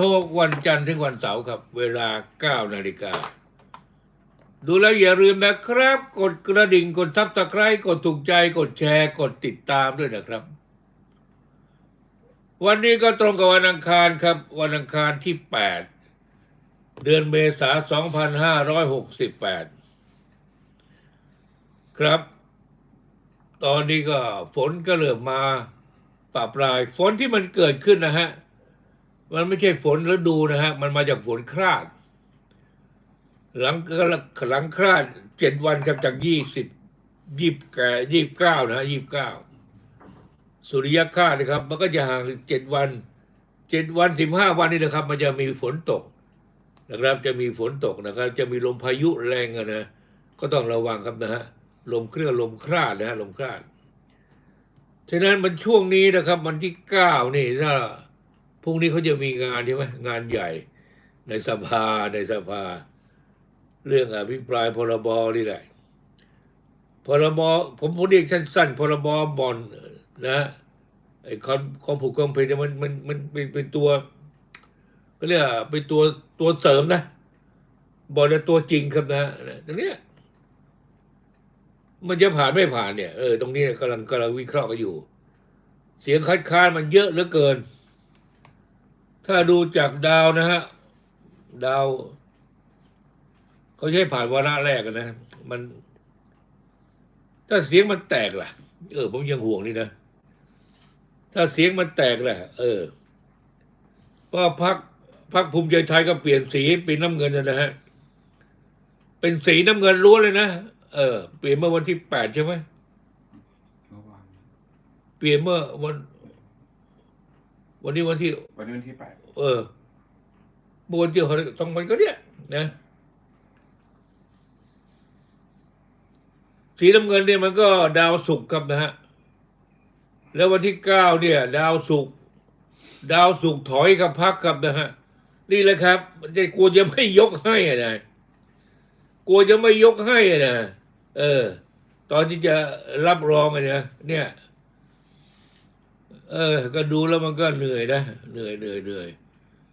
ทุกวันจันทร์ถึงวันเสาร์ครับ เวลา 9 นาฬิกา ดูแล้วอย่าลืมนะครับ กดกระดิ่งกดทับตะไคร้กดถูกใจกดแชร์ กดติดตามด้วยนะครับ วันนี้ก็ตรงกับวันอังคารครับ วันอังคารที่ 8 เดือนเมษายน2568 ครับ ตอนนี้ก็ฝนก็เริ่มมาปะปลายฝนที่มันเกิดขึ้นนะฮะ มันไม่ใช่ฝนฤดูนะฮะ มันมาจากฝนคราด หลังหลังคราดเจ็ดวันครับจากยี่สิบยี่แก่ยี่เก้านะยี่เก้าสุริยคราดนะครับ มันก็จะห่างเจ็ดวันเจ็ดวันสิบห้าวันนี่นะครับ มันจะมีฝนตกนะครับ จะมีฝนตกนะครับ จะมีลมพายุแรงอะนะก็ต้องระวังครับนะฮะลมเคลื่อนลมคราดนะฮะลมคราดฉะนั้นมันช่วงนี้นะครับ วันที่เก้านี่ถ้า พรุ่งนี้เขาจะมีงานใช่ไหมงานใหญ่ในสภาในสภา เรื่องอภิปรายพรบนี่แหละพรบผมผมเรียกสั้นๆพรบบอลนะไอ้คอมคอมผูกคอมเพลนมันมันมันเป็นเป็นตัวก็เรียกว่าเป็นตัวตัวเสริมนะบอลเนี่ตัวจริงครับนะตรงนี้มันจะผ่านไม่ผ่านเนี่ยเออตรงนี้กำลังกำลังวิเคราะห์กันอยู่ เสียงคัดค้านมันเยอะเหลือเกิน ถ้าดูจากดาวนะฮะ ดาว เขาใช้ผ่านวาระแรกอะนะ มัน ถ้าเสียงมันแตกล่ะ เออ ผมยังห่วงนี่นะ ถ้าเสียงมันแตกล่ะ เออเพราะพักพักภูมิใจไทยก็เปลี่ยนสีเป็นน้ำเงินนะฮะ เป็นสีน้ำเงินล้วนเลยนะ เออ เปลี่ยนเมื่อวันที่แปดใช่ไหมเมื่อวานเปลี่ยนเมื่อวัน วันนี้วันที่ วันนี้วันที่แปดเออเมื่อวันที่เขาสองวันก็เนี่ยนะสีน้ำเงินเนี่ยมันก็ดาวศุกร์ครับนะฮะ แล้ววันที่เก้าเนี่ย ดาวศุกร์ดาวศุกร์ถอยกับพักครับนะฮะ นี่แหละครับมันจะกลัวจะไม่ยกให้อะนะกลัวจะไม่ยกให้อะนะเออ ตอนที่จะรับรองอะนะเนี่ย เออ ก็ดูแล้วมันก็เหนื่อยนะเหนื่อยเหนื่อยเหนื่อย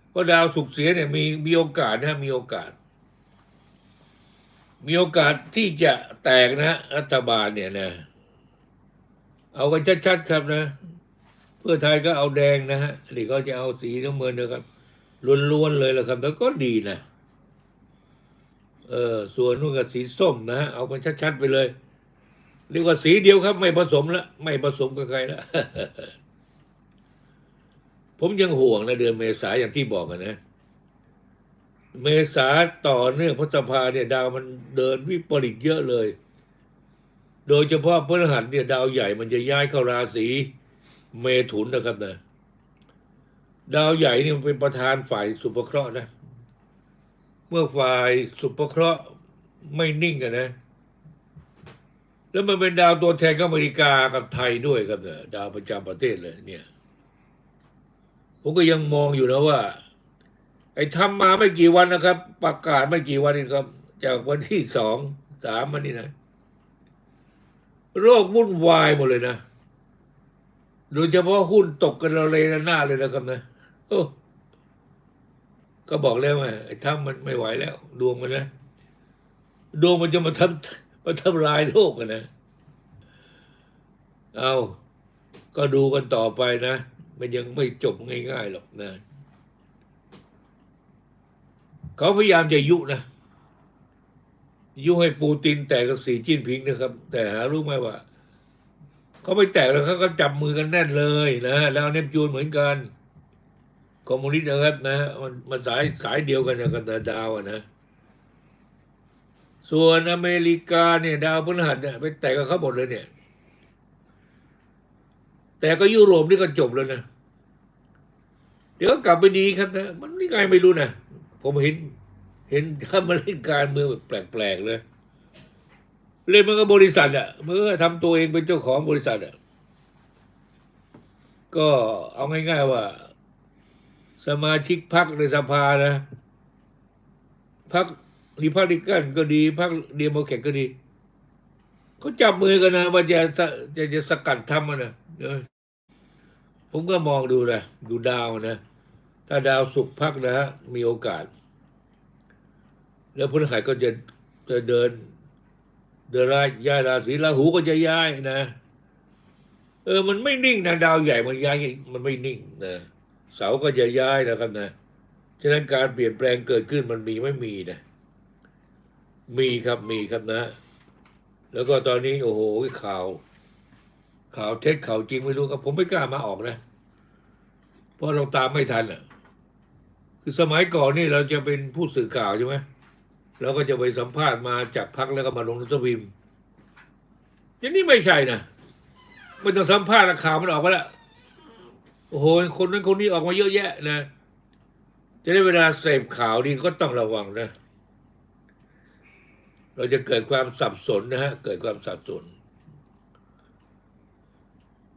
เพราะดาวสุกเสียเนี่ยมีมีโอกาสนะมีโอกาส มีโอกาสที่จะแตกนะรัฐบาลเนี่ยนะเอากันชัดๆครับนะ เพื่อไทยก็เอาแดงนะฮะนี่ก็จะเอาสีน้ำเงินนะครับล้วนๆเลยละครับแล้วก็ดีนะเออส่วนนู้นก็สีส้มนะฮะเอากันชัดๆไปเลยเรียกว่าสีเดียวครับ ไม่ผสมละไม่ผสมกับใครละ ผมยังห่วงนะเดือนเมษาอย่างที่บอกกันนะ เมษาต่อเนื่องพฤษภาเนี่ยดาวมันเดินวิปริตเยอะเลย โดยเฉพาะพฤหัสเนี่ยดาวใหญ่มันจะย้ายเข้าราศีเมถุนนะครับนะ ดาวใหญ่นี่มันเป็นประธานฝ่ายสุภเคราะห์นะ เมื่อฝ่ายสุภเคราะห์ไม่นิ่งกันนะ แล้วมันเป็นดาวตัวแทนของอเมริกากับไทยด้วยครับเนี่ยดาวประจำประเทศเลยเนี่ย ผมก็ยังมองอยู่นะว่า ไอ้ทำมาไม่กี่วันนะครับ ประกาศไม่กี่วันนี้ครับ จากวันที่สองสามวันนี้นะ โรควุ่นวายหมดเลยนะโดยเฉพาะหุ้นตกกันเราเลยหน้าเลยนะครับนะโอ้ก็บอกแล้วไงไอ้ทำมันไม่ไหวแล้ว ดวงมันนะดวงมันจะมาทำมาทำลายโลกกันนะ เอาก็ดูกันต่อไปนะ มันยังไม่จบง่ายๆหรอกนะเขาพยายามจะยุนะยุให้ปูตินแตกกับสีจิ้นผิงนะครับ แต่หารู้ไหมว่าเขาไม่แตกแล้วเขาก็จับมือกันแน่นเลยนะแล้วเนปจูนเหมือนกันคอมมิวนิสต์นะครับนะมันมันสายสายเดียวกันกันต่ดาวนะส่วนอเมริกาเนี่ยดาวพฤหัสเนี่ยไปแตกกับเขาหมดเลยเนี่ย แต่ก็ยุโรปนี่ก็จบแล้วนะ เดี๋ยวก็กลับไปดีครับนะ มันนี่ไงไม่รู้นะ ผมเห็น เห็นถ้ามาเล่นการเมืองแบบแปลกๆเลยเล่นมันก็บริษัทอะเมื่อทำตัวเองเป็นเจ้าของบริษัทอะก็เอาง่ายๆว่า สมาชิกพรรคในสภานะพรรครีพับลิกันก็ดีพรรคเดโมแครตก็ดีเขาจับมือกันนะว่าจะจะจะสกัดทำมันนะ ผมก็มองดูนะ ดูดาวนะ ถ้าดาวสุกพักนะฮะมีโอกาส แล้วพฤหัสก็จะจะเดิน เดินราย้ายราศีราหูก็จะย้ายนะ เออ มันไม่นิ่งนะดาวใหญ่มันย้าย มันไม่นิ่งนะเสาก็จะย้ายนะครับนะฉะนั้นการเปลี่ยนแปลงเกิดขึ้นมันมีไม่มีนะ มีครับมีครับนะ แล้วก็ตอนนี้โอ้โหข่าว ข่าวเท็จข่าวจริงไม่รู้ครับผมไม่กล้ามาออกนะ เพราะเราตามไม่ทันอะ คือสมัยก่อนนี่เราจะเป็นผู้สื่อข่าวใช่ไหมเราก็จะไปสัมภาษณ์มาจากพักแล้วก็มาลงนังสือพิมอย่างนี้ไม่ใช่นะไม่ต้องสัมภาษณ์แล้วข่าวมันออกมาแล้วโอ้โหคนนั้นคนนี้ออกมาเยอะแยะนะ จะได้เวลาเสพข่าวนี่ก็ต้องระวังนะ เราจะเกิดความสับสนนะฮะ เกิดความสับสน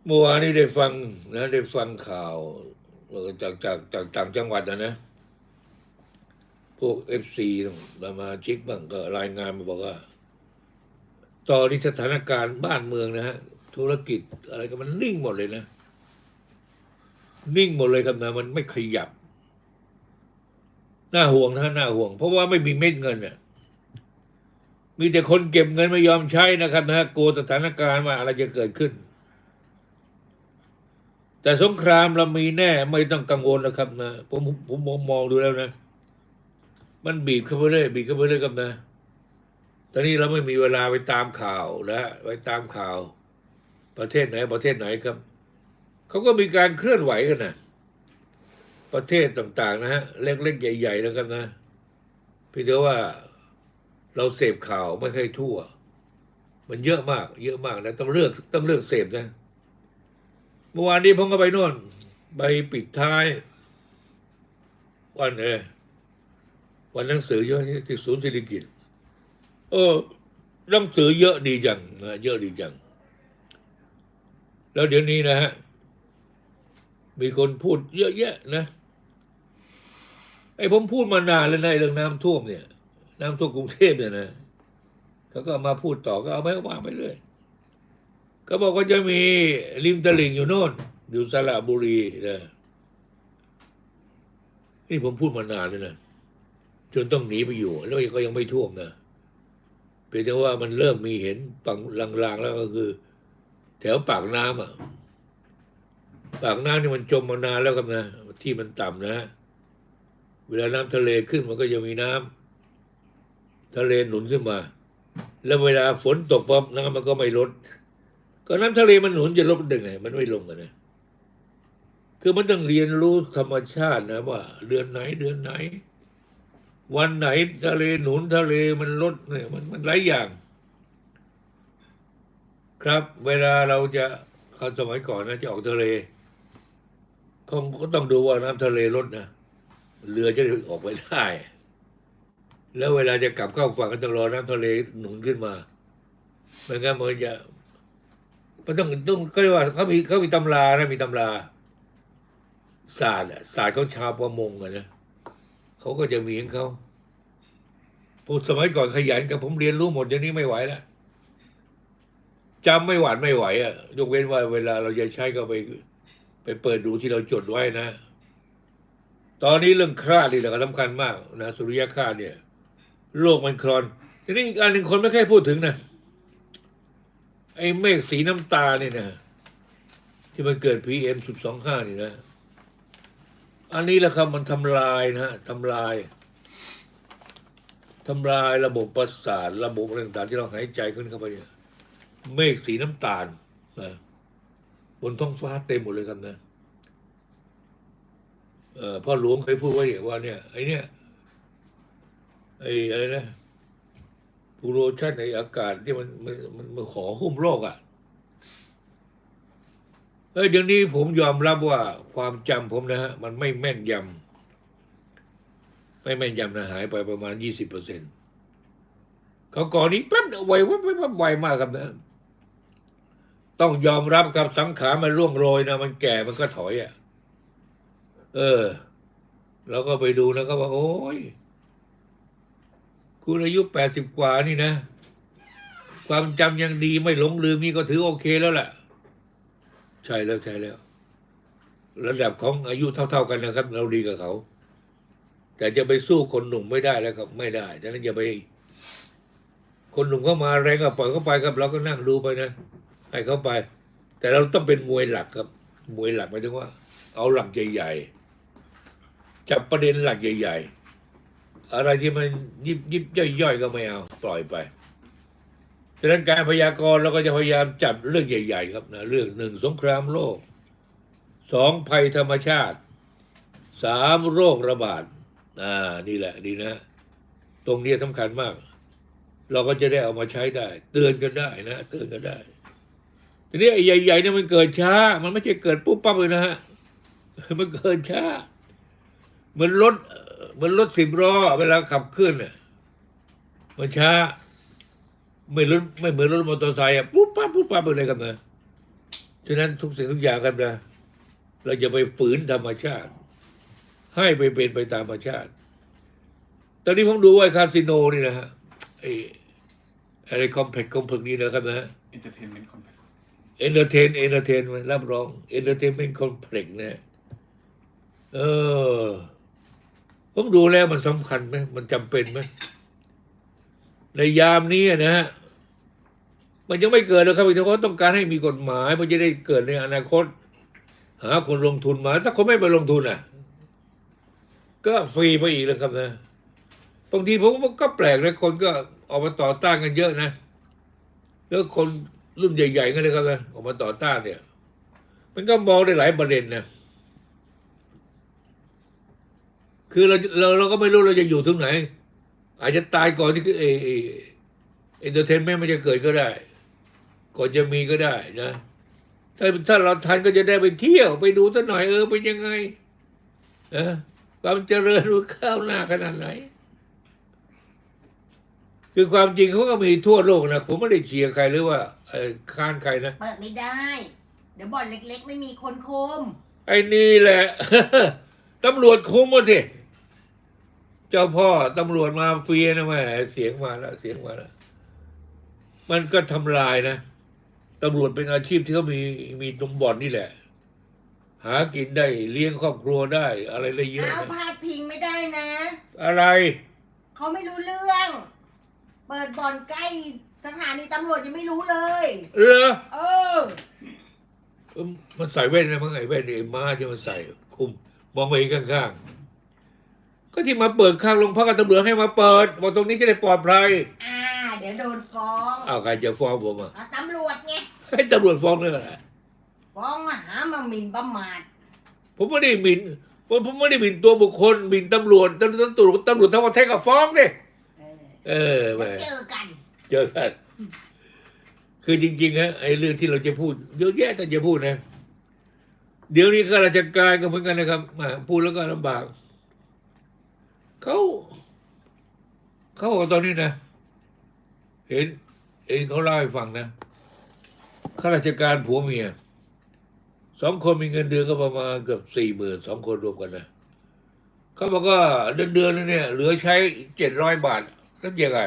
เมื่อวานนี้ได้ฟังนะได้ฟังข่าวจากจากจากต่างจังหวัดนะนะพวกเอฟซีมามาชิกบ้างก็รายงานมาบอกว่า ตอนนี้สถานการณ์บ้านเมืองนะฮะ ธุรกิจอะไรก็มันนิ่งหมดเลยนะ นิ่งหมดเลยครับนะมันไม่ขยับ น่าห่วงนะฮะน่าห่วง เพราะว่าไม่มีเม็ดเงินเนี่ยมีแต่คนเก็บเงินไม่ยอมใช้นะครับนะกลัวสถานการณ์ว่าอะไรจะเกิดขึ้น แต่สงครามเรามีแน่ไม่ต้องกังวลแล้วครับนะผมผมมองมองดูแล้วนะ มันบีบเข้าไปเรื่อยบีบเข้าไปเรื่อยครับนะ ตอนนี้เราไม่มีเวลาไปตามข่าวนะไปตามข่าว ประเทศไหนประเทศไหนครับเขาก็มีการเคลื่อนไหวกันนะประเทศต่าง ๆ นะฮะเล็กๆใหญ่ๆนะครับนะพี่เดียวว่าเราเสพข่าวไม่เคอยทั่ว มันเยอะมาก เยอะมากนะต้องเลือกต้องเลือกเสพนะ เมื่อวานนี้ผมก็ไปโน่นไปปิดท้าย วันเอวันหนังสือเยอะที่ศูนย์เศรษฐกิจเออหนังสือเยอะดีจังนะเยอะดีจัง แล้วเดี๋ยวนี้นะฮะ มีคนพูดเยอะแยะนะไอ้ผมพูดมานานแล้วในเรื่องน้ำท่วมเนี่ย น้ำท่วมกรุงเทพเนี่ยนะเขาก็มาพูดต่อก็เอาไปว่าไปเรื่อย ก็บอกว่าจะมีริมตลิ่งอยู่โน่น อยู่สระบุรีนะนี่ผมพูดมานานเลยนะจนต้องหนีไปอยู่ แล้วก็ยังไม่ท่วมนะเพียงแต่ว่ามันเริ่มมีเห็นปังลางๆแล้วก็คือ แถวปากน้ำอะ ปากน้ำนี่มันจมมานานแล้วครับนะที่มันต่ำนะ เวลาน้ำทะเลขึ้นมันก็จะมีน้ำทะเลหนุนขึ้นมา แล้วเวลาฝนตกปั๊บน้ำมันก็ไม่ลด ก็น้ำทะเลมันหนุนจะลดได้ไงมันไม่ลงกันนะคือมันต้องเรียนรู้ธรรมชาตินะว่า เดือนไหนเดือนไหน วันไหนทะเลหนุนทะเลมันลดเนี่ยมันมันหลายอย่าง ครับ เวลาเราจะเขาสมัยก่อนนะจะออกทะเลคงก็ต้องดูว่าน้ำทะเลลดนะเรือจะออกไปได้ แล้วเวลาจะกลับเข้าฝั่งก็ต้องรอน้ำทะเลหนุนขึ้นมาไม่งั้นมันจะ มันต้องต้องก็เรียกว่าเขามีเขามีตำรานะมีตำราศาสตร์อะศาสตร์ของชาวประมงอะนะเขาก็จะมีของเขาพูดสมัยก่อนขยันกับผมเรียนรู้หมดเดี๋ยวนี้ไม่ไหวแล้วจำไม่หวานไม่ไหวอะยกเว้นว่าเวลาเราจะใช้ก็ไป ไปเปิดดูที่เราจดไว้นะ ตอนนี้เรื่องคราดนี่แหละสำคัญมากนะสุริยคราดเนี่ย โลกมันคลอนทีนี้อีกอันหนึ่งคนไม่ค่อยพูดถึงนะ ไอ้เมฆสีน้ำตาลนี่ยนะที่มันเกิด PM สุดสองห้านี่นะ อันนี้แหละครับมันทำลายนะฮะทำลายทำลายระบบประสาทระบบอะไรต่างๆที่เราหายใจขึ้นเข้าไปเนี่ย เมฆสีน้ำตาลนะบนท้องฟ้าเต็มหมดเลยครับนะเออพ่อหลวงเคยพูดไว้เนี่ยว่าเนี่ยไอ้เนี่ยไอ้อะไรนะ ปูโรชั่นในอากาศที่มันมันมันมันขอหุ้มโลกอะเอ้ยเดี๋ยวนี้ผมยอมรับว่าความจำผมนะฮะ มันไม่แม่นยำไม่แม่นยำนะหายไปประมาณยี่สิบเปอร์เซ็นเขาก่อนนี้แป๊บเดียวไววับวับวับไวมากครับนะต้องยอมรับกับสังขารมันร่วงโรยนะมันแก่มันก็ถอยอะ เออ แล้วก็ไปดูแล้วก็ว่า โอ้ย คุณอายุแปดสิบกว่านี่นะ ความจำยังดีไม่หลงลืมนี่ก็ถือโอเคแล้วแหละใช่แล้วใช่แล้ว ระดับของอายุเท่า ๆกันนะครับ เราดีกับเขา แต่จะไปสู้คนหนุ่มไม่ได้แล้วครับ ไม่ได้ฉะนั้นอย่าไป คนหนุ่มเข้ามาแรงก็ปล่อยเข้าไปครับ เราก็นั่งดูไปนะ ให้เขาไป แต่เราต้องเป็นมวยหลักครับ มวยหลักหมายถึงว่า เอาหลักใหญ่ ๆจับประเด็นหลักใหญ่ ๆ อะไรที่มันยิบยิบย่อยๆก็ไม่เอาปล่อยไปฉะนั้นการพยากรณ์เราก็จะพยายามจับเรื่องใหญ่ ๆ ครับนะเรื่องหนึ่งสงครามโลกสองภัยธรรมชาติสามโรคระบาดอ่านี่แหละดีนะ ตรงนี้สำคัญมาก เราก็จะได้เอามาใช้ได้ เตือนกันได้นะเตือนกันได้ทีนี้ไอ้ใหญ่ๆเนี่ยมันเกิดช้า มันไม่ใช่เกิดปุ๊บปั๊บเลยนะฮะมันเกิดช้าเหมือนรถ มือนรถสิบล้อเวลาขับขึ้นน่ะมันช้า ไม่รถไม่เหมือนรถมอเตอร์ไซค์อะปุ๊บปั๊บปุ๊บปั๊บอะไรกันนะฉะนั้นทุกสิ่งทุกอย่างกันนะเราจะไปฝืนธรรมชาติ ให้ไปเป็นไปตามธรรมชาติ ตอนนี้ผมดูว่าไอ้คาสิโนนี่นะฮะไอ้อะไรคอมเพล็กซ์คอมเพล็กซ์นี่นะครับนะเอนเตอร์เทนเมนต์คอมเพล็กซ์เอนเตอร์เทนเอนเตอร์เทนรับรองเอนเตอร์เทนเมนต์คอมเพล็กซ์นะเออ ผมดูแล้วมันสำคัญไหมมันจำเป็นไหมในยามนี้นะฮะมันยังไม่เกิดหรอกครับเพราะต้องการให้มีกฎหมายมันจะได้เกิดในอนาคต หาคนลงทุนมา ถ้าคนไม่ไปลงทุนอะ ก็ฟรีไปอีกแล้วครับนะบางทีผมก็แปลกนะคนก็ออกมาต่อต้านกันเยอะนะแล้วคนรุ่นใหญ่ๆกันเลยครับนะออกมาต่อต้านเนี่ย มันก็มองได้หลายประเด็นนะ คือเราเราเราก็ไม่รู้เราจะอยู่ถึงไหน อาจจะตายก่อนที่คือเอเอเอนเตอร์เทนเมนต์มันจะเกิดก็ได้ ก่อนจะมีก็ได้นะถ้าถ้าเราทันก็จะได้ไปเที่ยว ไปดูสักหน่อยเออเป็นยังไงนะความเจริญรู้ข้าวหน้าขนาดไหน คือความจริงเขาก็มีทั่วโลกนะผมไม่ได้เชียร์ใครหรือว่าเอ่อค้านใครนะเปิดไม่ได้ เดี๋ยวบ่อนเล็ก ๆ ไม่มีคนคุมไอ้นี่แหละ ตำรวจคุมหมดสิ เจ้าพ่อตำรวจมาเฟียนะแม่เสียงมาแล้วเสียงมาแล้วมันก็ทำลายนะตำรวจเป็นอาชีพที่เขามีมีตรงบ่อนนี่แหละ หากินได้เลี้ยงครอบครัวได้ อะไรได้เยอะเอานะพาดพิงไม่ได้นะ อะไร เขาไม่รู้เรื่อง เปิดบ่อนใกล้สถานีตำรวจยังไม่รู้เลยเหรอเออเอิ่มมันใส่แว่นนะมั้งไอ้แว่นไอ้ม้าที่มันใส่ คุมมองไปเห็นข้างๆ ก็ที่มาเปิดข้างโรงพักกับตำรวจให้มาเปิด บอกตรงนี้จะได้ปลอดภัยอ่า เดี๋ยวโดนฟ้องอ้าวใครจะฟ้องผมอะเอาตำรวจไง ให้ตำรวจฟ้องเรื่องอะไรฟ้องหามาหมิ่นประมาทผมไม่ได้หมิ่นผมผมไม่ได้หมิ่นตัวบุคคลหมิ่นตำรวจตำรวจตำรวจตำรวจทั้งประเทศก็ฟ้องดิเออเออแหม แล้วเจอกัน เจอกัน คือจริงๆฮะไอ้เรื่องที่เราจะพูดเยอะแยะแต่จะพูดนะ เดี๋ยวนี้ข้าราชการก็เหมือนกันนะครับแหมพูดแล้วก็ลำบาก เขาเขาบอกตอนนี้นะ เห็น เองเขาเล่าให้ฟังนะข้าราชการผัวเมียสองคนมีเงินเดือนก็ประมาณเกือบสี่หมื่นสองคนรวมกันนะเขาบอกว่าเดือนเดือนนึงเนี่ย เหลือใช้เจ็ดร้อยบาทแล้วยังไง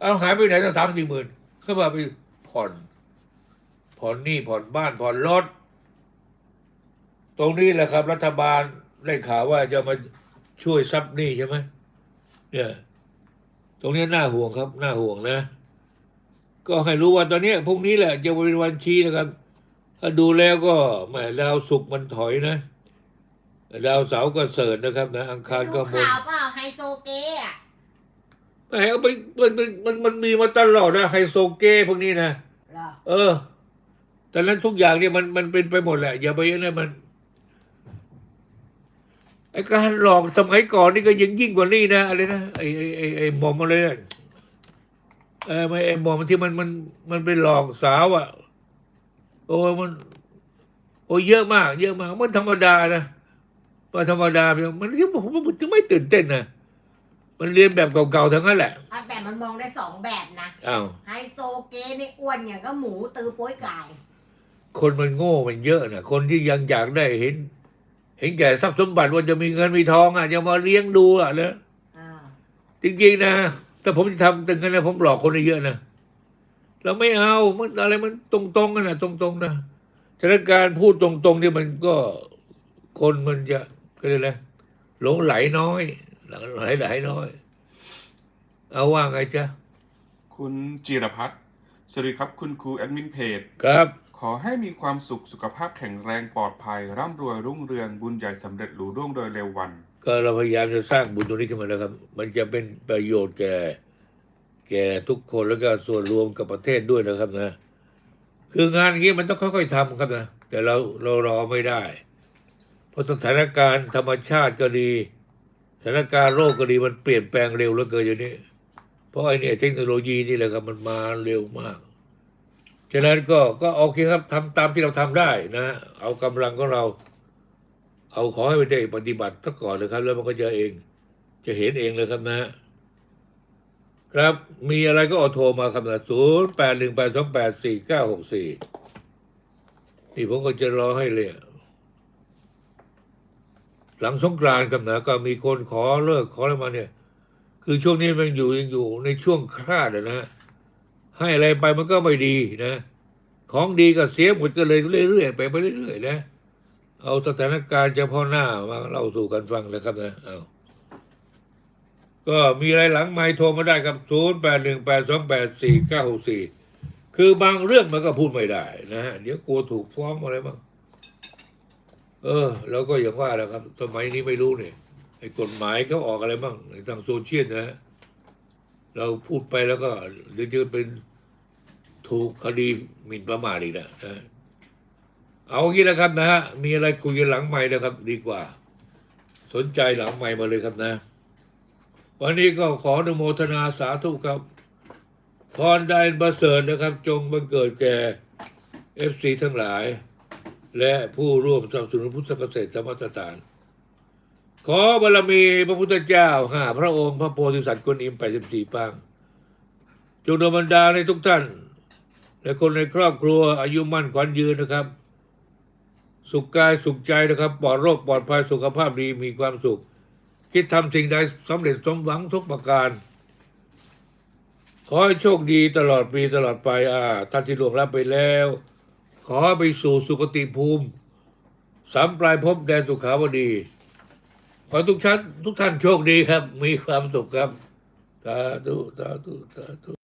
เอาหายไปไหนตั้งสามสี่หมื่นเขามาไปผ่อน ผ่อนหนี้ผ่อนบ้านผ่อนรถ ตรงนี้แหละครับ รัฐบาลได้ข่าวว่าจะมา ช่วยซับหนี้ใช่ไหมเนี่ยตรงนี้น่าห่วงครับ น่าห่วงนะ ก็ให้รู้ว่าตอนเนี้ยพรุ่งนี้แหละจะเป็นวันชี้นะครับ ถ้าดูแล้วก็แหมดาวศุกร์มันถอยนะดาวเสาร์ก็เสริญนะครับนะ อังคารดูก็มนข่าวเปล่าไฮโซเกะอะแหมเอาไปมันมันมันมันมีมาตลอดนะไฮโซเก้พวกนี้นะเหรอ เออ แต่นั้นทุกอย่างเนี่ยมันมันเป็นไปหมดแหละ อย่าไปนะมัน ไอการหลอกสมัยก่อนนี่ก็ยังยิ่งกว่านี้นะอะไรนะไอไอไอไอหมอมอะไรนะเออไม่ไอหมอมที่มันมันมันเป็นหลอกสาวอะ โอ้ยมัน โอ้ยเยอะมาก เยอะมากมันธรรมดานะมันธรรมดาเพียงมันที่ผมมันถึงไม่ตื่นเต้นนะมันเรียนแบบเก่าๆทั้งนั้นแหละอะแต่มันมองได้สองแบบนะอ้าวไฮโซเกนี่อ้วนอย่างก็หมูตือโป้ยไก่คนมันโง่มันเยอะนะคนที่ยังอยากได้เห็น เห็นแก่ทรัพย์สมบัติว่าจะมีเงินมีทองอะจะมาเลี้ยงดูอะนะอ่าจริงๆนะถ้าผมจะทำตึงกันนะผมหลอกคนได้เยอะนะเราไม่เอามันอะไรมันตรงๆกันนะตรงๆนะฉฉะนั้นการพูดตรงๆนี่มันก็คนมันจะก็เลยกอะไรหลงไหลน้อยหลงไหลไหลน้อย เอาว่าไงจ๊ะคุณจิรพัฒน์สวัสดีครับคุณครูแอดมินเพจครับข อให้มีความสุขสุขภาพแข็งแรงปลอดภัย ร่ำรวยรุ่งเรืองบุญใหญ่สำเร็จหรูร่วงโดยเร็ววัน ก็เราพยายามจะสร้างบุญตรงนี้ขึ้นมาแล้วครับ มันจะเป็นประโยชน์แก่ แก่ทุกคนแล้วก็ส่วนรวมกับประเทศด้วยนะครับนะ คืองานอย่างนี้มันต้องค่อยๆทำครับนะ แต่เราเรารอไม่ได้ เพราะสถานการณ์ธรรมชาติก็ดีสถานการณ์โลกก็ดีมันเปลี่ยนแปลงเร็วเหลือเกินอย่างนี้ เพราะไอ้เนี่ยเทคโนโลยีนี่แหละครับมันมาเร็วมาก ฉะนั้นก็ก็โอเคครับทำตามที่เราทำได้นะ เอากำลังของเรา เอาขอให้มันได้ปฏิบัติซะก่อนเลยครับ แล้วมันก็จะเอง จะเห็นเองเลยครับนะครับ มีอะไรก็เอาโทรมาครับนะศูนย์แปดหนึ่งแปดสองแปดสี่เก้าหกสี่นี่ผมก็จะรอให้เลยหลังสงกรานต์ครับนะก็มีคนขอเลิกขออะไรมาเนี่ย คือช่วงนี้มันอยู่ยังอยู่ในช่วงคลาดอะนะ ให้อะไรไปมันก็ไม่ดีนะ ของดีก็เสียหมดก็เลยเรื่อยๆไปไปเรื่อยๆนะ เอาสถานการณ์เฉพาะหน้ามาเล่าสู่กันฟังเลยครับนะเอาก็มีอะไรหลังไมค์โทรมาได้ครับศูนย์แปดหนึ่งแปดสองแปดสี่เก้าสี่คือบางเรื่องมันก็พูดไม่ได้นะ เดี๋ยวกลัวถูกฟ้องอะไรบ้าง เออ แล้วก็อย่างว่าแหละครับ สมัยนี้ไม่รู้เนี่ยไอ้กฎหมายเขาออกอะไรบ้างในทางโซเชียลนะ เราพูดไปแล้วก็เดี๋ยวจะเป็นถูกคดีหมิ่นประมาทอีกนะเอางี้นะครับนะฮะมีอะไรคุยกันหลังไม้นะครับ ดีกว่า สนใจหลังไม้มาเลยครับนะ วันนี้ก็ขออนุโมทนาสาธุครับ พรใดประเสริฐนะครับ จงบังเกิดแก่เอฟซีทั้งหลาย และผู้ร่วมสนับสนุนพุทธเกษตรสมัตฐาน ขอบารมีพระพุทธเจ้าห้าพระองค์พระโพธิสัตว์กวนอิมแปดสิบสี่ปาง จงดลบันดาลในทุกท่าน และคนในครอบครัวอายุมั่นขวัญยืนนะครับ สุขกายสุขใจนะครับ ปลอดโรคปลอดภัยสุขภาพดีมีความสุข คิดทำสิ่งใดสำเร็จสมหวังทุกประการ ขอให้โชคดีตลอดปีตลอดไปอ่าท่านที่หลวงลับไปแล้ว ขอไปสู่สุคติภูมิสามปลายภพแดนสุขาวดี ขอทุกชั้นทุกท่านโชคดีครับ มีความสุขครับสาธุสาธุสาธุ